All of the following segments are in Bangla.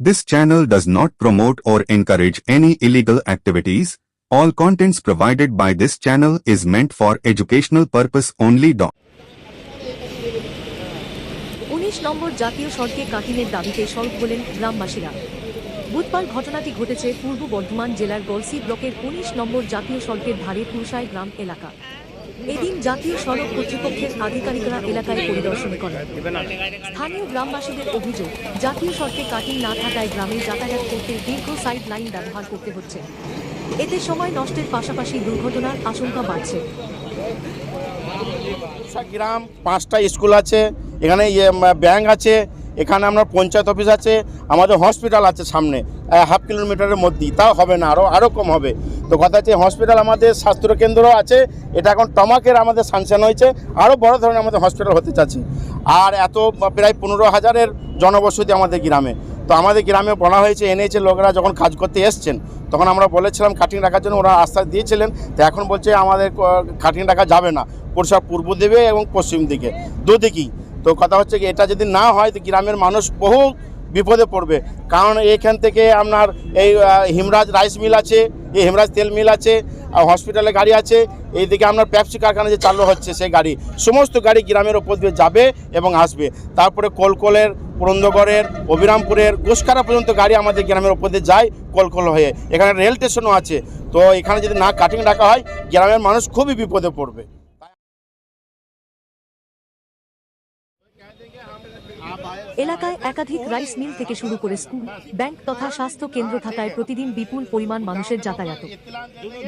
This channel does not promote or encourage any illegal activities. All contents provided by this channel is meant for educational purpose only. Do- উনিশ নম্বর জাতীয় সড়কে কাটিংয়ের দাবিতে সড়ক বলেন গ্রামবাসীরা বুধবার ঘটনাটি ঘটেছে পূর্ব বর্ধমান জেলার গলসি ব্লকের উনিশ নম্বর জাতীয় সড়কের ধারে পুরসাই গ্রাম এলাকা এদিন জাতীয় সড়ক কর্তৃপক্ষের আধিকারিকরা এলাকায় পরিদর্শন করেন। স্থানীয় গ্রামবাসীদের অভিযোগ, জাতীয় সড়কে কাটিং না থাকায় গ্রামে যাতায়াত করতে দীর্ঘ সাইড লাইন ব্যবহার করতে হচ্ছে। এতে সময় নষ্টের পাশাপাশি দুর্ঘটনার আশঙ্কা বাড়ছে। সা গ্রাম পাঁচটা স্কুল আছে, এখানে ইয়ে ব্যাংক আছে, এখানে আমরা পঞ্চায়েত অফিস আছে, আমাদের হসপিটাল আছে সামনে হাফ কিলোমিটারের মধ্যেই। তাও হবে না আরও আরও কম হবে। তো কথা হচ্ছে হসপিটাল আমাদের স্বাস্থ্য কেন্দ্র আছে, এটা এখন টমাকের আমাদের সাংশন হয়েছে, আরও বড় ধরনের আমাদের হসপিটাল হতে চাচ্ছি। আর এত প্রায় পনেরো হাজারের জনবসতি আমাদের গ্রামে। তো আমাদের গ্রামে বলা হয়েছে, এনেছে, লোকেরা যখন কাজ করতে এসছেন, তখন আমরা বলেছিলাম কাটিং রাখার জন্য, ওরা আশ্বাস দিয়েছিলেন, তো এখন বলছে আমাদের কাটিং রাখা যাবে না। পরিষদ পূর্ব দিকে এবং পশ্চিম দিকে, দুদিকেই। তো কথা হচ্ছে কি, এটা যদি না হয়, তো গ্রামের মানুষ বহু বিপদে পড়বে। কারণ এইখান থেকে আপনার এই হিমরাজ রাইস মিল আছে এই হেমরাজ তেল মিল আছে, আর হসপিটালে গাড়ি আছে। এইদিকে আপনার প্যাপসি কারখানা যে চালু হচ্ছে সেই গাড়ি। সমস্ত গাড়ি গ্রামের ওপর দিয়ে যাবে এবং আসবে। তারপরে কলকলের, পুরন্দগড়ের, অবিরামপুরের গোসকারা পর্যন্ত গাড়ি আমাদের গ্রামের ওপর দিয়ে যায় কলকল হয়ে। এখানে রেল স্টেশনও আছে। তো এখানে যদি না কাটিং ডাকা হয়, গ্রামের মানুষ খুবই বিপদে পড়বে। এলাকায় একাধিক রাইস মিল থেকে শুরু করে স্কুল, ব্যাংক তথা স্বাস্থ্য কেন্দ্র থাকায় প্রতিদিন বিপুল পরিমাণ মানুষের যাতায়াত।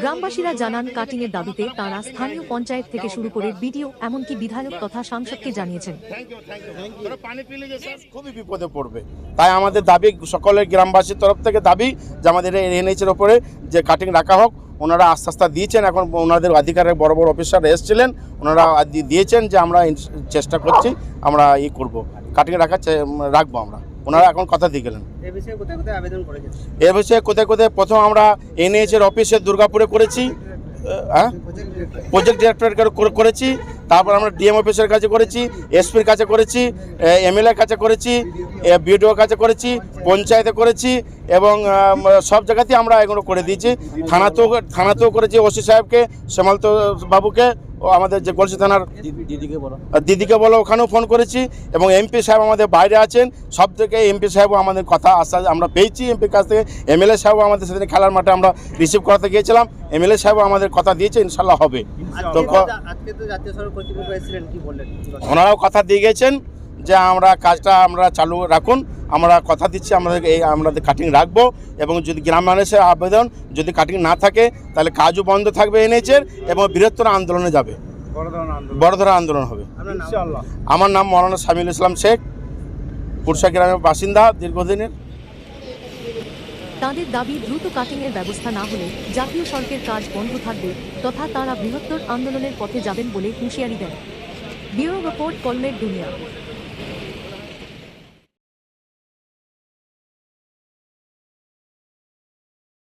গ্রামবাসীরা জানান, কাটিংয়ের দাবিতে তারা স্থানীয় পঞ্চায়েত থেকে শুরু করে বিডিও, এমনকি বিধায়ক তথা সাংসদকে জানিয়েছেন। খুবই বিপদে পড়বে। তাই আমাদের দাবি, সকলের গ্রামবাসীর তরফ থেকে দাবি যে আমাদের এনএইচের ওপরে যে কাটিং রাখা হোক ওনারা আস্তে আস্তে দিয়েছেন। এখন ওনাদের অধিকারের বড় বড় অফিসার এসেছিলেন। ওনারা দিয়েছেন যে আমরা চেষ্টা করছি আমরা ই করব। কাটিয়ে রাখার রাখব আমরা। ওনারা এখন কথা দিয়ে গেলেন। এ বিষয়ে কোথায় কোথায় প্রথম আমরা এনএইচের অফিসে দুর্গাপুরে করেছি। হ্যাঁ? প্রজেক্ট ডিরেক্টরের করেছি। তারপর আমরা ডিএম অফিসের কাছে করেছি এসপির কাছে করেছি এমএলএর কাছে করেছি বিডিওর কাছে করেছি পঞ্চায়েতে করেছি এবং সব জায়গাতেই আমরা এগুলো করে দিয়েছি। থানাতেও থানাতেও করেছি ওসি সাহেবকে শ্যামালত বাবুকে ও আমাদের যে গলসি থানার আর দিদিকে বলো ওখানেও ফোন করেছি এবং এমপি সাহেব আমাদের বাইরে আছেন। সব থেকে এমপি সাহেবও আমাদের কথা আশ্বাস আমরা পেয়েছি এমপির কাছ থেকে। এমএলএ সাহেবও আমাদের সেদিন খেলার মাঠে আমরা রিসিভ করাতে গিয়েছিলাম। এমএলএ সাহেবও আমাদের কথা দিয়েছে ইনশাল্লাহ হবে। তো ওনারাও কথা দিয়ে গেছেন যে আমরা কাজটা আমরা চালু রাখুন আমরা কথা দিচ্ছি আমাদের এই আমাদের কাটিং রাখব এবং যদি গ্রাম মানুষের আবেদন যদি কাটিং না থাকে তাহলে কাজও বন্ধ থাকবে এনেছের এবং বৃহত্তর আন্দোলনে যাবে। বড় ধরনের আন্দোলন হবে। আমার নাম মৌলানা সামিল ইসলাম শেখ পুরসা গ্রামের বাসিন্দা দীর্ঘদিনের। তাদের দাবি দ্রুত কাটিংয়ের ব্যবস্থা না হলে জাতীয় সড়কের কাজ বন্ধ থাকবে তথা তারা বৃহত্তর আন্দোলনের পথে যাবেন বলে হুঁশিয়ারি দেন। ব্যুরো রিপোর্ট কলমের দুনিয়া।